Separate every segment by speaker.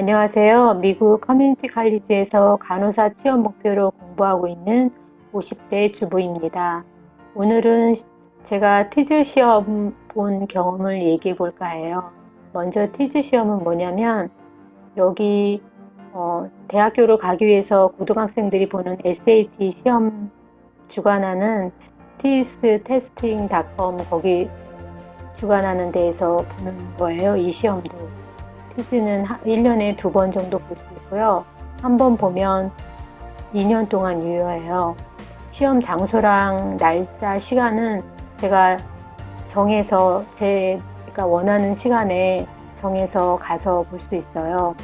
Speaker 1: 안녕하세요. 미국 커뮤니티 칼리지에서 간호사 취업 목표로 공부하고 있는 50대 주부입니다. 오늘은 제가 티즈 시험 본 경험을 얘기해 볼까 해요. 먼저 티즈 시험은 뭐냐면 여기 어, 대학교를 가기 위해서 고등학생들이 보는 SAT 시험 주관하는 tistesting.com 거기 주관하는 데에서 보는 거예요. 이 시험도. 티즈는 1년에 두 번 정도 볼 수 있고요. 한 번 보면 2년 동안 유효해요. 시험 장소랑 날짜, 시간은 제가 정해서 제가 원하는 시간에 정해서 가서 볼 수 있어요.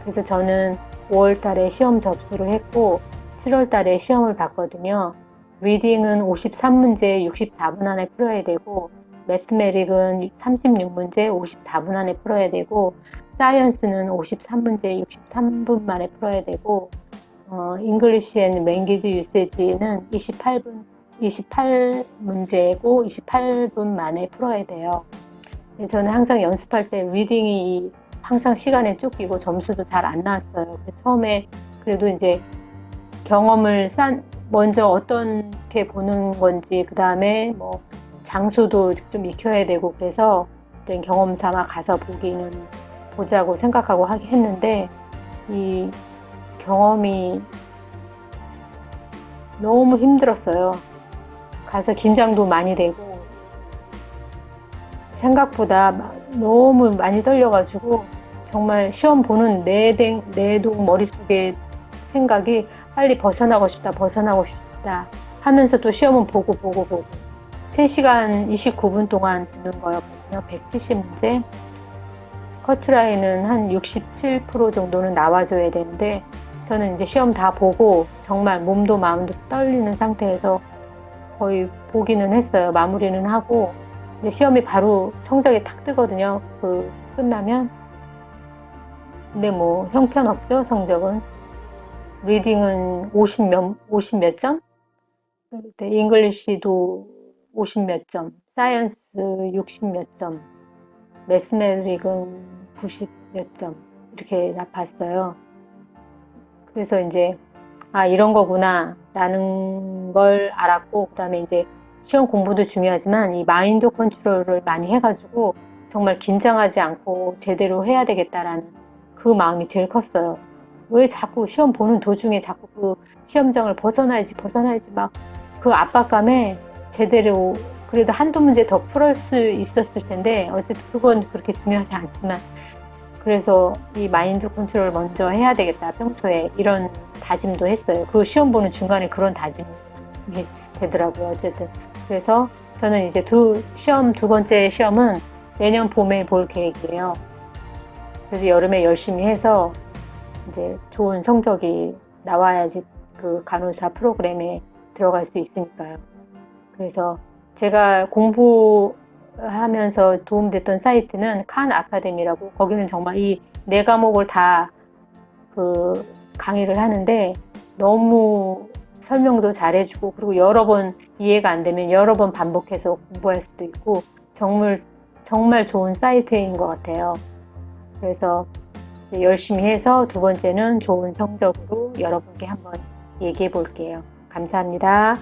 Speaker 1: 그래서 저는 5월 달에 시험 접수를 했고 7월 달에 시험을 봤거든요. 리딩은 53문제 64분 안에 풀어야 되고 매스메릭은 36문제 54분 안에 풀어야 되고 사이언스는 53문제 63분 만에 풀어야 되고 어, 잉글리시 앤 랭귀지 유세지는 28분 28문제고 28분 만에 풀어야 돼요. 저는 항상 연습할 때 리딩이 항상 시간에 쫓기고 점수도 잘 안 나왔어요. 그래서 처음에 그래도 이제 경험을 쌓 먼저 어떻게 보는 건지 그 다음에 뭐 장소도 좀 익혀야 되고 그래서 어떤 경험 삼아 가서 보기는 보자고 생각하고 하긴 했는데 이 경험이 너무 힘들었어요. 가서 긴장도 많이 되고 생각보다 너무 많이 떨려가지고 정말 시험 보는 내내 내도 머릿속에 생각이 빨리 벗어나고 싶다, 벗어나고 싶다 하면서 또 시험은 보고 보고 보고 3시간 29분 동안 듣는 거였거든요. 170문제. 커트라인은 한 67% 정도는 나와줘야 되는데 저는 이제 시험 다 보고 정말 몸도 마음도 떨리는 상태에서 거의 보기는 했어요. 마무리는 하고 이제 시험이 바로 성적이 탁 뜨거든요. 그 끝나면. 근데 뭐 형편없죠, 성적은. 리딩은 50 몇, 50 몇 점? 네, 잉글리시도 50 몇 점, 사이언스 60 몇 점, 매스메릭은 90 몇 점, 이렇게 봤어요. 그래서 이제, 아, 이런 거구나, 라는 걸 알았고, 그 다음에 이제 시험 공부도 중요하지만 이 마인드 컨트롤을 많이 해가지고 정말 긴장하지 않고 제대로 해야 되겠다라는 그 마음이 제일 컸어요. 왜 자꾸 시험 보는 도중에 자꾸 그 시험장을 벗어나야지, 벗어나야지 막 그 압박감에 제대로 그래도 한두 문제 더 풀을 수 있었을 텐데 어쨌든 그건 그렇게 중요하지 않지만 그래서 이 마인드 컨트롤 먼저 해야 되겠다 평소에 이런 다짐도 했어요. 그 시험 보는 중간에 그런 다짐이 되더라고요. 어쨌든 그래서 저는 이제 두 시험 두 번째 시험은 내년 봄에 볼 계획이에요. 그래서 여름에 열심히 해서 이제 좋은 성적이 나와야지 그 간호사 프로그램에 들어갈 수 있으니까요. 그래서 제가 공부하면서 도움됐던 사이트는 칸 아카데미라고 거기는 정말 이 네 과목을 다 그 강의를 하는데 너무 설명도 잘해주고 그리고 여러 번 이해가 안 되면 여러 번 반복해서 공부할 수도 있고 정말 정말 좋은 사이트인 것 같아요. 그래서 열심히 해서 두 번째는 좋은 성적으로 여러분께 한번 얘기해 볼게요. 감사합니다.